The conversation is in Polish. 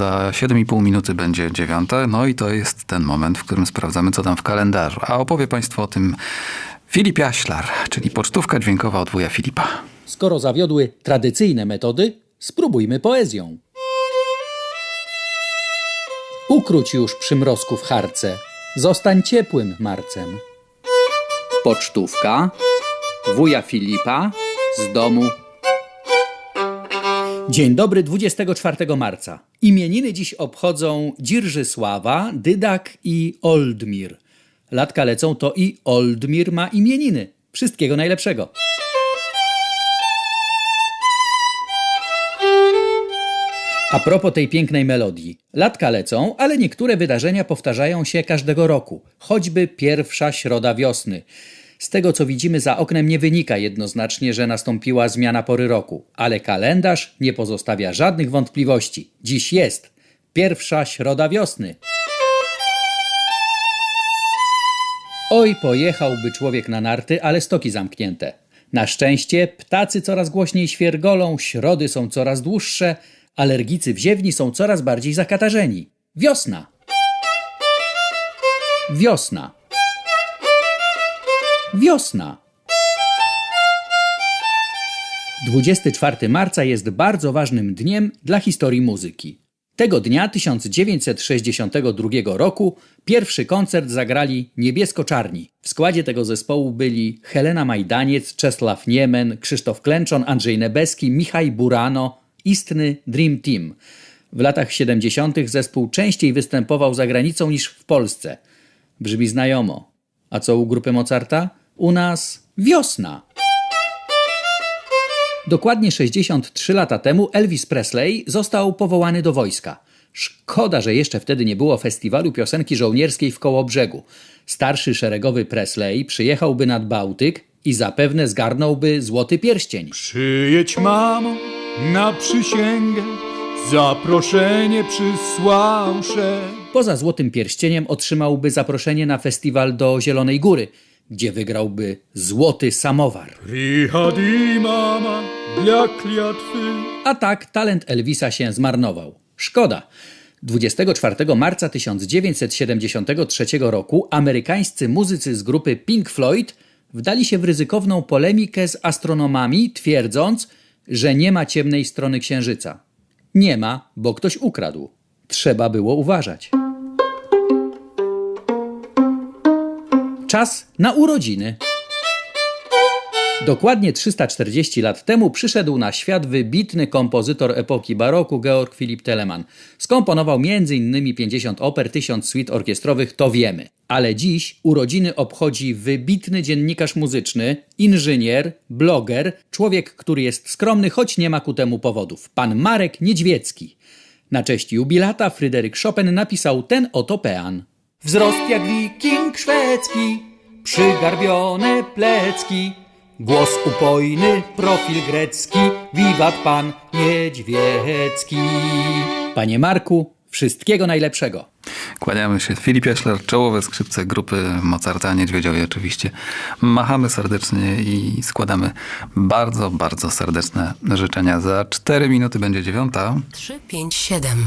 Za 7,5 minuty będzie dziewiąta, no i to jest ten moment, w którym sprawdzamy, co tam w kalendarzu. A opowie Państwu o tym Filip Jaślar, czyli pocztówka dźwiękowa od wuja Filipa. Skoro zawiodły tradycyjne metody, spróbujmy poezją. Ukróć już przymrozku w harce, zostań ciepłym marcem. Pocztówka wuja Filipa z domu. Dzień dobry, 24 marca. Imieniny dziś obchodzą Dzirżysława, Dydak i Oldmir. Latka lecą, to i Oldmir ma imieniny. Wszystkiego najlepszego. A propos tej pięknej melodii. Latka lecą, ale niektóre wydarzenia powtarzają się każdego roku. Choćby pierwsza środa wiosny. Z tego co widzimy za oknem nie wynika jednoznacznie, że nastąpiła zmiana pory roku, ale kalendarz nie pozostawia żadnych wątpliwości. Dziś jest pierwsza środa wiosny. Oj, pojechałby człowiek na narty, ale stoki zamknięte. Na szczęście ptacy coraz głośniej świergolą, środy są coraz dłuższe, alergicy wziewni są coraz bardziej zakatarzeni. Wiosna. Wiosna. Wiosna. 24 marca jest bardzo ważnym dniem dla historii muzyki. Tego dnia 1962 roku pierwszy koncert zagrali Niebiesko-Czarni. W składzie tego zespołu byli Helena Majdaniec, Czesław Niemen, Krzysztof Klęczon, Andrzej Nebeski, Michaj Burano, istny Dream Team. W latach 70. zespół częściej występował za granicą niż w Polsce. Brzmi znajomo. A co u grupy Mozarta? U nas wiosna. Dokładnie 63 lata temu Elvis Presley został powołany do wojska. Szkoda, że jeszcze wtedy nie było festiwalu piosenki żołnierskiej w Kołobrzegu. Starszy szeregowy Presley przyjechałby nad Bałtyk i zapewne zgarnąłby złoty pierścień. Przyjedź mamo na przysięgę, zaproszenie przysłałsze. Poza złotym pierścieniem otrzymałby zaproszenie na festiwal do Zielonej Góry, gdzie wygrałby złoty samowar. Mama dla kliatwy. A tak talent Elvisa się zmarnował. Szkoda. 24 marca 1973 roku amerykańscy muzycy z grupy Pink Floyd wdali się w ryzykowną polemikę z astronomami, twierdząc, że nie ma ciemnej strony księżyca. Nie ma, bo ktoś ukradł. Trzeba było uważać. Czas na urodziny. Dokładnie 340 lat temu przyszedł na świat wybitny kompozytor epoki baroku Georg Philipp Telemann. Skomponował m.in. 50 oper, 1000 suite orkiestrowych, to wiemy. Ale dziś urodziny obchodzi wybitny dziennikarz muzyczny, inżynier, bloger, człowiek, który jest skromny, choć nie ma ku temu powodów. Pan Marek Niedźwiecki. Na cześć jubilata Fryderyk Chopin napisał ten oto pean. Wzrost jak wiking szwedzki, przygarbione plecki, głos upojny, profil grecki, wiwat pan Niedźwiecki. Panie Marku, wszystkiego najlepszego. Kłaniamy się. Filip Jaślar, czołowe skrzypce grupy Mozarta, Niedźwiedziowie oczywiście. Machamy serdecznie i składamy bardzo, bardzo serdeczne życzenia. Za 4 minuty będzie dziewiąta. 3, 5, 7.